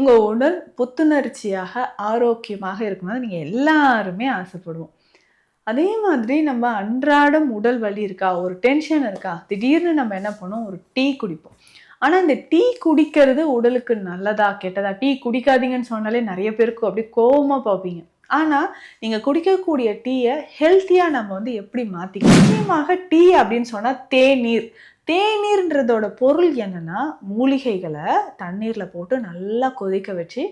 உங்கள் உடல் புத்துணர்ச்சியாக ஆரோக்கியமாக இருக்கும்போது நீங்கள் எல்லாருமே ஆசைப்படுவோம். அதே மாதிரி நம்ம அன்றாடம் உடல் வலி இருக்கா ஒரு டென்ஷன் இருக்கா திடீர்னு நம்ம என்ன பண்ணுவோம்? ஒரு டீ குடிப்போம். ஆனால் இந்த டீ குடிக்கிறது உடலுக்கு நல்லதா கெட்டதா? டீ குடிக்காதீங்கன்னு சொன்னாலே நிறைய பேருக்கு அப்படி கோவமாக பார்ப்பீங்க. ஆனால் நீங்கள் குடிக்கக்கூடிய டீயை ஹெல்த்தியாக நம்ம வந்து எப்படி மாற்றிக்கணும் முக்கியமாக டீ அப்படின்னு சொன்னால் தேநீர். தேநீர்ன்றதோட பொருள் என்னென்னா மூலிகைகளை தண்ணீரில் போட்டு நல்லா கொதிக்க வச்சு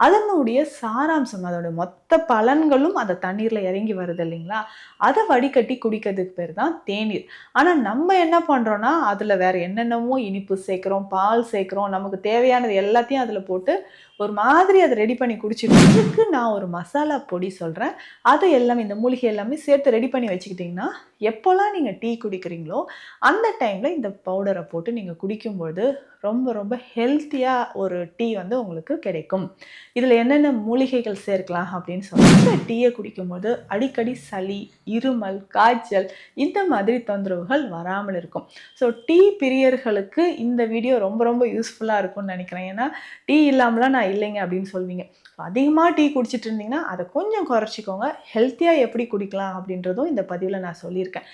அதனுடைய சாராம்சம் அதோட மொத்த பலன்களும் அந்த தண்ணீரில் இறங்கி வருது இல்லைங்களா? அதை வடிகட்டி குடிக்கிறதுக்கு பேர் தான் தேநீர். ஆனால் நம்ம என்ன பண்ணுறோன்னா அதில் வேற என்னென்னமோ இனிப்பு சேர்க்குறோம் பால் சேர்க்குறோம் நமக்கு தேவையானது எல்லாத்தையும் அதில் போட்டு ஒரு மாதிரி அதை ரெடி பண்ணி குடிச்சிட்டு இதுக்கு நான் ஒரு மசாலா பொடி சொல்கிறேன் அதை எல்லாமே இந்த மூலிகை எல்லாமே சேர்த்து ரெடி பண்ணி வச்சுக்கிட்டிங்கன்னா எப்போல்லாம் நீங்கள் டீ குடிக்கிறீங்களோ அந்த டைமில் இந்த பவுடரை போட்டு நீங்கள் குடிக்கும்பொழுது ரொம்ப ரொம்ப ஹெல்த்தியாக ஒரு டீ வந்து உங்களுக்கு கிடைக்கும். இதில் என்னென்ன மூலிகைகள் சேர்க்கலாம் அப்படின்னு சொல்லி இந்த டீயை குடிக்கும்போது அடிக்கடி சளி இருமல் காய்ச்சல் இந்த மாதிரி தொந்தரவுகள் வராமல் இருக்கும். ஸோ டீ பிரியர்களுக்கு இந்த வீடியோ ரொம்ப ரொம்ப யூஸ்ஃபுல்லாக இருக்கும்னு நினைக்கிறேன். ஏன்னா டீ இல்லாமலாம் நான் இல்லைங்க அப்படின்னு சொல்வீங்க அதிகமாக டீ குடிச்சிட்டு இருந்தீங்கன்னா அதை கொஞ்சம் குறைச்சிக்கோங்க. ஹெல்த்தியாக எப்படி குடிக்கலாம் அப்படின்றதும் இந்த பதிவில் நான் சொல்லியிருக்கேன்.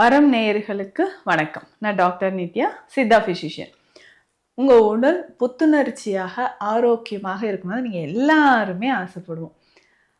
வரம் நேயர்களுக்கு வணக்கம். நான் டாக்டர் நித்யா சித்தா ஃபிசிஷியன் உங்கள் உடல் புத்துணர்ச்சியாக ஆரோக்கியமாக இருக்கும்போது நீங்கள் எல்லாருமே ஆசைப்படுவோம்.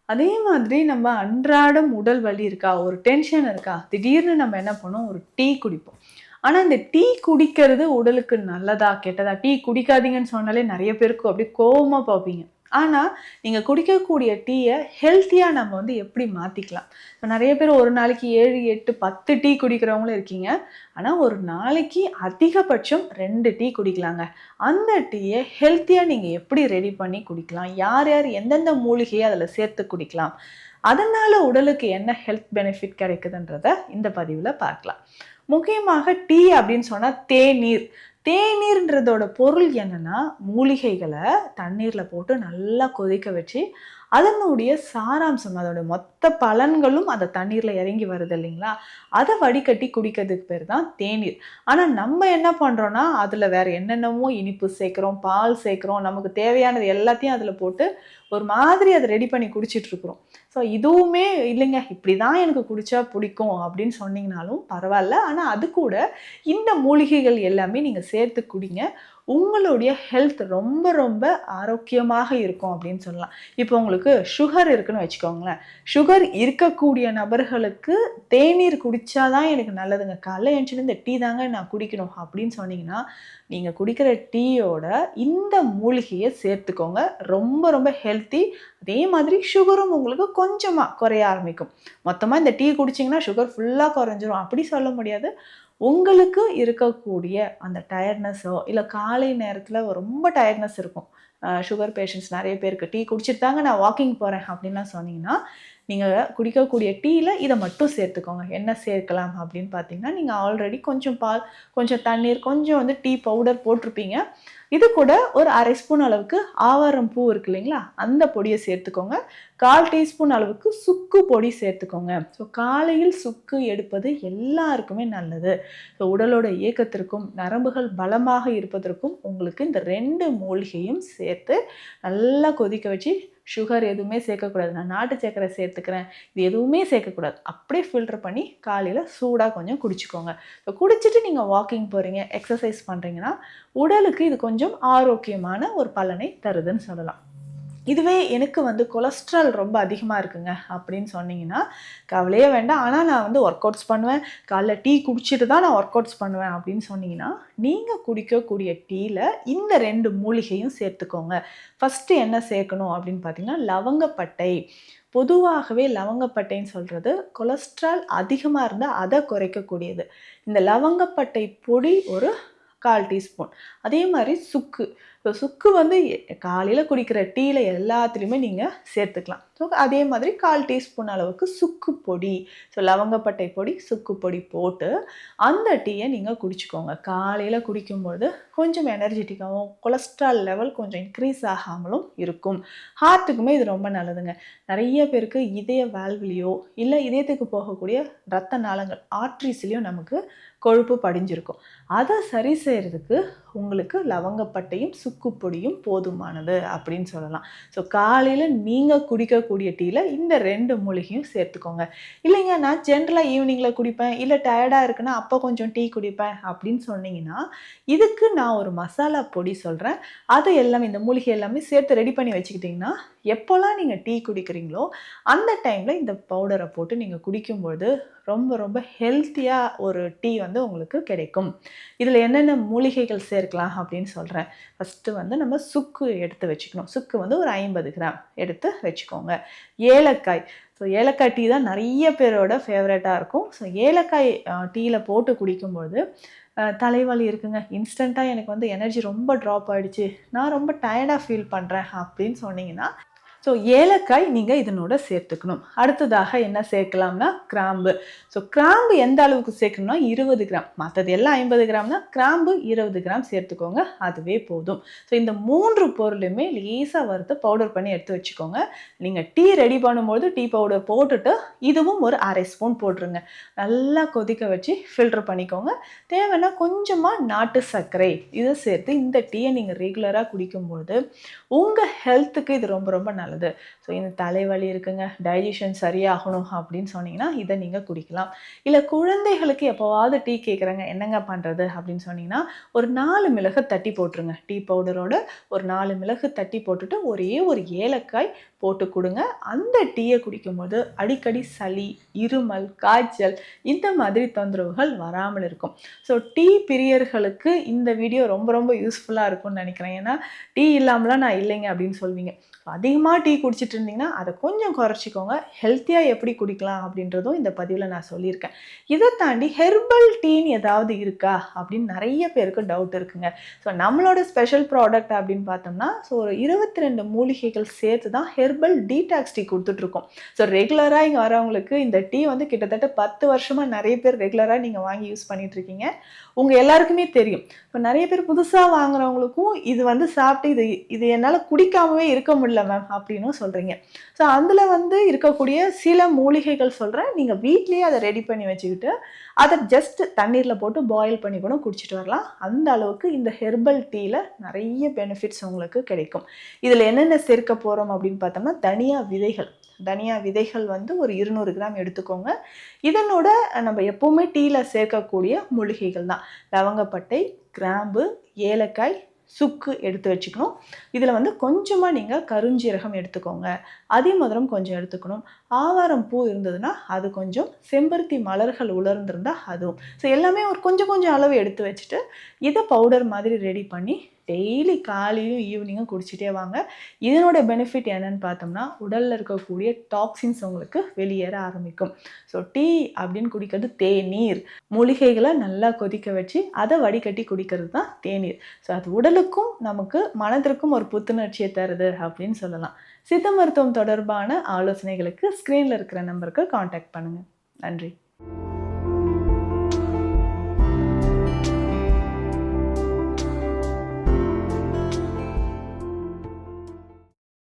அதே மாதிரி நம்ம அன்றாடம் உடல் வலி இருக்கா ஒரு டென்ஷன் இருக்கா திடீர்னு நம்ம என்ன பண்ணுவோம்? ஒரு டீ குடிப்போம். ஆனால் இந்த டீ குடிக்கிறது உடலுக்கு நல்லதா கெட்டதா? டீ குடிக்காதீங்கன்னு சொன்னாலே நிறைய பேருக்கு அப்படியே கோவமாக பார்ப்பீங்க. ஆனால் நீங்கள் குடிக்கக்கூடிய டீயை ஹெல்த்தியாக நம்ம வந்து எப்படி மாற்றிக்கலாம் இப்போ நிறைய பேர் ஒரு நாளைக்கு ஏழு எட்டு பத்து டீ குடிக்கிறவங்களும் இருக்கீங்க. ஆனால் ஒரு நாளைக்கு அதிகபட்சம் ரெண்டு டீ குடிக்கலாங்க. அந்த டீயை ஹெல்த்தியாக நீங்கள் எப்படி ரெடி பண்ணி குடிக்கலாம்? யார் யார் எந்தெந்த மூலிகையை அதில் சேர்த்து குடிக்கலாம்? அதனால் உடலுக்கு என்ன ஹெல்த் பெனிஃபிட் கிடைக்குதுன்றத இந்த பதிவில் பார்க்கலாம். முக்கியமாக டீ அப்படின்னு சொன்னால் தேநீர். தேநீர்ன்றதோட பொருள் என்னென்னா மூலிகைகளை தண்ணீரில் போட்டு நல்லா கொதிக்க வச்சு அதனுடைய சாராம்சம் அதோட மொத்த பலன்களும் அந்த தண்ணீரில் இறங்கி வருது இல்லைங்களா? அதை வடிகட்டி குடிக்கிறதுக்கு பேர் தான் தேநீர். ஆனால் நம்ம என்ன பண்ணுறோன்னா அதில் வேறு என்னென்னமோ இனிப்பு சேர்க்குறோம் பால் சேர்க்குறோம் நமக்கு தேவையானது எல்லாத்தையும் அதில் போட்டு ஒரு மாதிரி அதை ரெடி பண்ணி குடிச்சிட்ருக்குறோம் ஸோ இதுவுமே இல்லைங்க. இப்படி தான் எனக்கு குடித்தா பிடிக்கும் அப்படின்னு சொன்னீங்கனாலும் பரவாயில்ல. ஆனால் அது கூட இந்த மூலிகைகள் எல்லாமே நீங்கள் சேர்த்து குடிங்க. உங்களுடைய ஹெல்த் ரொம்ப ரொம்ப ஆரோக்கியமாக இருக்கும் அப்படின்னு சொல்லலாம். இப்போ உங்களுக்கு சுகர் இருக்குன்னு வச்சுக்கோங்களேன். சுகர் இருக்கக்கூடிய நபர்களுக்கு தேநீர் குடித்தாதான் எனக்கு நல்லதுங்க. காலைல எழுந்துச்சு இந்த டீ தாங்க நான் குடிக்கணும் அப்படின்னு சொன்னீங்கன்னா நீங்கள் குடிக்கிற டீயோட இந்த மூலிகையை சேர்த்துக்கோங்க. ரொம்ப ரொம்ப ஹெல்த்தி அதே மாதிரி சுகரும் உங்களுக்கு கொஞ்சமாக குறைய ஆரம்பிக்கும். மொத்தமாக இந்த டீ குடிச்சிங்கன்னா சுகர் ஃபுல்லாக குறைஞ்சிரும். அப்படி சொல்ல முடியாது. உங்களுக்கு இருக்கக்கூடிய அந்த டயர்ட்னஸோ இல்லை காலை நேரத்தில் ரொம்ப டயர்ட்னஸ் இருக்கும். சுகர் பேஷண்ட்ஸ் நிறைய பேருக்கு டீ குடிச்சிட்டு தாங்க நான் வாக்கிங் போகிறேன் அப்படின்லாம் சொன்னீங்கன்னா நீங்கள் குடிக்கக்கூடிய டீயில் இதை மட்டும் சேர்த்துக்கோங்க. என்ன சேர்க்கலாம் அப்படின்னு பார்த்தீங்கன்னா நீங்கள் ஆல்ரெடி கொஞ்சம் பால் கொஞ்சம் தண்ணீர் கொஞ்சம் வந்து டீ பவுடர் போட்டிருப்பீங்க. இது கூட ஒரு அரை ஸ்பூன் அளவுக்கு ஆவாரம் பூ இருக்கு இல்லைங்களா? அந்த பொடியை சேர்த்துக்கோங்க. கால் டீஸ்பூன் அளவுக்கு சுக்கு பொடி சேர்த்துக்கோங்க. ஸோ காலையில் சுக்கு எடுப்பது எல்லாருக்குமே நல்லது. ஸோ உடலோட இயக்கத்திற்கும் நரம்புகள் பலமாக இருப்பதற்கும் உங்களுக்கு இந்த ரெண்டு மூலிகையும் சேர்த்து நல்லா கொதிக்க வச்சு சுகர் எதுவுமே சேர்க்கக்கூடாது. நான் நாட்டு சக்கரை சேர்த்துக்கிறேன். இது எதுவுமே சேர்க்கக்கூடாது. அப்படியே ஃபில்டர் பண்ணி காலையில் சூடாக கொஞ்சம் குடிச்சிக்கோங்க. இப்போ குடிச்சிட்டு நீங்கள் வாக்கிங் போகிறீங்க எக்ஸசைஸ் பண்ணுறீங்கன்னா உடலுக்கு இது கொஞ்சம் ஆரோக்கியமான ஒரு பலனை தருதுன்னு சொல்லலாம். இதுவே எனக்கு வந்து கொலஸ்ட்ரால் ரொம்ப அதிகமாக இருக்குங்க அப்படின்னு சொன்னீங்கன்னா கவலையே வேண்டாம். ஆனால் நான் வந்து ஒர்க் அவுட்ஸ் பண்ணுவேன். காலைல டீ குடிச்சிட்டு தான் நான் ஒர்க் அவுட்ஸ் பண்ணுவேன் அப்படின்னு சொன்னீங்கன்னா நீங்கள் குடிக்கக்கூடிய டீயில் இந்த ரெண்டு மூலிகையும் சேர்த்துக்கோங்க. ஃபஸ்ட்டு என்ன சேர்க்கணும் அப்படின்னு பார்த்தீங்கன்னா லவங்கப்பட்டை. பொதுவாகவே லவங்கப்பட்டைன்னு சொல்கிறது கொலஸ்ட்ரால் அதிகமாக இருந்தால் அதை குறைக்கக்கூடியது. இந்த லவங்கப்பட்டை பொடி ஒரு கால் டீஸ்பூன். அதே மாதிரி சுக்கு. ஸோ சுக்கு வந்து காலையில் குடிக்கிற டீயில் எல்லாத்துலேயுமே நீங்கள் சேர்த்துக்கலாம். ஸோ அதே மாதிரி கால் டீஸ்பூன் அளவுக்கு சுக்கு பொடி. ஸோ லவங்கப்பட்டை பொடி சுக்கு பொடி போட்டு அந்த டீயை நீங்கள் குடிச்சிக்கோங்க. காலையில் குடிக்கும்போது கொஞ்சம் எனர்ஜெட்டிக்காகவும் கொலஸ்ட்ரால் லெவல் கொஞ்சம் இன்க்ரீஸ் ஆகாமலும் இருக்கும். ஹார்ட்டுக்குமே இது ரொம்ப நல்லதுங்க. நிறைய பேருக்கு இதய வேல்விலையோ இல்லை இதயத்துக்கு போகக்கூடிய ரத்த நாளங்கள் ஆர்ட்ரிஸ்லேயும் நமக்கு கொழுப்பு படிஞ்சிருக்கும். அதை சரி செய்கிறதுக்கு உங்களுக்கு லவங்கப்பட்டையும் சுக்கு பொடியும் போதுமானது அப்படின்னு சொல்லலாம். ஸோ காலையில் நீங்கள் குடிக்கக்கூடிய டீயில் இந்த ரெண்டு மூலிகையும் சேர்த்துக்கோங்க. இல்லைங்க நான் ஜென்ரலாக ஈவினிங்கில் குடிப்பேன். இல்லை டயர்டாக இருக்குன்னா அப்போ கொஞ்சம் டீ குடிப்பேன் அப்படின்னு சொன்னீங்கன்னா இதுக்கு நான் ஒரு மசாலா பொடி சொல்கிறேன் அது எல்லாமே இந்த மூலிகை எல்லாமே சேர்த்து ரெடி பண்ணி வச்சுக்கிட்டிங்கன்னா எப்போல்லாம் நீங்கள் டீ குடிக்கிறீங்களோ அந்த டைமில் இந்த பவுடரை போட்டு நீங்கள் குடிக்கும்பொழுது ரொம்ப ரொம்ப ஹெல்த்தியாக ஒரு டீ வந்து உங்களுக்கு கிடைக்கும். இதில் என்னென்ன மூலிகைகள் எடுத்துக்கலாம் அப்படின்னு சொல்கிறேன் ஃபஸ்ட்டு வந்து நம்ம சுக்கு எடுத்து வச்சுக்கணும். சுக்கு வந்து ஒரு ஐம்பது கிராம் எடுத்து வச்சுக்கோங்க. ஏலக்காய். ஸோ ஏலக்காய் டீ தான் நிறைய பேரோட ஃபேவரட்டாக இருக்கும். ஸோ ஏலக்காய் டீயில் போட்டு குடிக்கும்போது தலைவலி இருக்குங்க. இன்ஸ்டண்ட்டாக எனக்கு வந்து எனர்ஜி ரொம்ப ட்ராப் ஆகிடுச்சு நான் ரொம்ப டயர்டாக ஃபீல் பண்ணுறேன் அப்படின்னு சொன்னீங்கன்னா ஸோ ஏலக்காய் நீங்கள் இதனோட சேர்த்துக்கணும். அடுத்ததாக என்ன சேர்க்கலாம்னா கிராம்பு. ஸோ கிராம்பு எந்த அளவுக்கு சேர்க்கணும்னா இருபது கிராம். மற்றது எல்லாம் ஐம்பது கிராம்னா கிராம்பு இருபது கிராம் சேர்த்துக்கோங்க. அதுவே போதும். ஸோ இந்த மூன்று பொருளுமே லேசாக வறுத்து பவுடர் பண்ணி எடுத்து வச்சுக்கோங்க. நீங்கள் டீ ரெடி பண்ணும்போது டீ பவுடர் போட்டுட்டு இதுவும் ஒரு அரை ஸ்பூன் போட்டுருங்க. நல்லா கொதிக்க வச்சு ஃபில்டர் பண்ணிக்கோங்க. தேவைன்னா கொஞ்சமாக நாட்டு சர்க்கரை இதை சேர்த்து இந்த டீயை நீங்கள் ரெகுலராக குடிக்கும்போது உங்கள் ஹெல்த்துக்கு இது ரொம்ப ரொம்ப நல்லது. நல்லது. ஸோ இந்த தலைவலி இருக்குங்க டைஜஷன் சரியாகணும் அப்படின்னு சொன்னீங்கன்னா இதை நீங்கள் குடிக்கலாம். இல்லை குழந்தைகளுக்கு எப்போவாவது டீ கேட்குறாங்க என்னங்க பண்ணுறது அப்படின்னு சொன்னீங்கன்னா ஒரு நாலு மிளகு தட்டி போட்டுருங்க. டீ பவுடரோட ஒரு நாலு மிளகு தட்டி போட்டுட்டு ஒரே ஒரு ஏலக்காய் போட்டு கொடுங்க. அந்த டீயை குடிக்கும்போது அடிக்கடி சளி இருமல் காய்ச்சல் இந்த மாதிரி தொந்தரவுகள் வராமல் இருக்கும். ஸோ டீ பிரியர்களுக்கு இந்த வீடியோ ரொம்ப ரொம்ப யூஸ்ஃபுல்லாக இருக்கும்னு நினைக்கிறேன். ஏன்னா டீ இல்லாமலாம் நான் இல்லைங்க அப்படின்னு சொல்வீங்க. அதிகமாக டீ குடிச்சிட்டு இருந்தீங்கன்னா அதை கொஞ்சம் குறைச்சிக்கோங்க. ஹெல்த்தியாக எப்படி குடிக்கலாம் அப்படின்றதும் இந்த பதிவில் நான் சொல்லியிருக்கேன். இதை தாண்டி ஹெர்பல் டீன்னு ஏதாவது இருக்கா அப்படின்னு நிறைய பேருக்கு டவுட் இருக்குங்க. ஸோ நம்மளோட ஸ்பெஷல் ப்ராடக்ட் அப்படின்னு பார்த்தோம்னா ஸோ ஒரு இருபத்தி ரெண்டு மூலிகைகள் சேர்த்து தான் ஹெர்பல் டீடாக்ஸ் டீ கொடுத்துட்ருக்கோம் ஸோ ரெகுலராக இங்கே வரவங்களுக்கு இந்த டீ வந்து கிட்டத்தட்ட பத்து வருஷமாக நிறைய பேர் ரெகுலராக நீங்கள் வாங்கி யூஸ் பண்ணிகிட்ருக்கீங்க உங்கள் எல்லாருக்குமே தெரியும். இப்போ நிறைய பேர் புதுசாக வாங்குறவங்களுக்கும் இது வந்து சாப்பிட்டு இது இது என்னால் குடிக்காமவே இருக்க முடியல மேம் அப்படின்னு சொல்கிறீங்க ஸோ அதில் வந்து இருக்கக்கூடிய சில மூலிகைகள் சொல்கிறேன் நீங்கள் வீட்லேயே அதை ரெடி பண்ணி வச்சுக்கிட்டு அதை ஜஸ்ட் தண்ணீரில் போட்டு பாயில் பண்ணி கூட குடிச்சிட்டு வரலாம். அந்த அளவுக்கு இந்த ஹெர்பல் டீயில் நிறைய பெனிஃபிட்ஸ் உங்களுக்கு கிடைக்கும். இதில் என்னென்ன சேர்க்க போகிறோம் அப்படின்னு பார்த்தோம்னா தனியா விதைகள். தனியா விதைகள் வந்து ஒரு இருநூறு கிராம் எடுத்துக்கோங்க. இதனோட நம்ம எப்போவுமே டீயில் சேர்க்கக்கூடிய மூலிகைகள் தான். லவங்கப்பட்டை கிராம்பு ஏலக்காய் சுக்கு எடுத்து வச்சுக்கணும். இதில் வந்து கொஞ்சமாக நீங்கள் கருஞ்சீரகம் எடுத்துக்கோங்க. அதிமதுரம் கொஞ்சம் எடுத்துக்கணும். ஆவாரம் பூ இருந்ததுன்னா அது கொஞ்சம் செம்பருத்தி மலர்கள் உலர்ந்திருந்தால் அதுவும். ஸோ எல்லாமே ஒரு கொஞ்சம் கொஞ்சம் அளவு எடுத்து வச்சுட்டு இதை பவுடர் மாதிரி ரெடி பண்ணி டெய்லி காலையும் ஈவினிங்கும் குடிச்சிட்டே வாங்க. இதனோட பெனிஃபிட் என்னன்னு பார்த்தோம்னா உடலில் இருக்கக்கூடிய டாக்ஸின்ஸ் உங்களுக்கு வெளியேற ஆரம்பிக்கும். ஸோ டீ அப்படின்னு குடிக்கிறது தேநீர். மூலிகைகளை நல்லா கொதிக்க வச்சு அதை வடிகட்டி குடிக்கிறது தான் தேநீர். ஸோ அது உடலுக்கும் நமக்கு மனதிற்கும் ஒரு புத்துணர்ச்சியை தருது அப்படின்னு சொல்லலாம். சித்த மருத்துவம் தொடர்பான ஆலோசனைகளுக்கு ஸ்க்ரீனில் இருக்கிற நம்பருக்கு காண்டாக்ட் பண்ணுங்கள் நன்றி.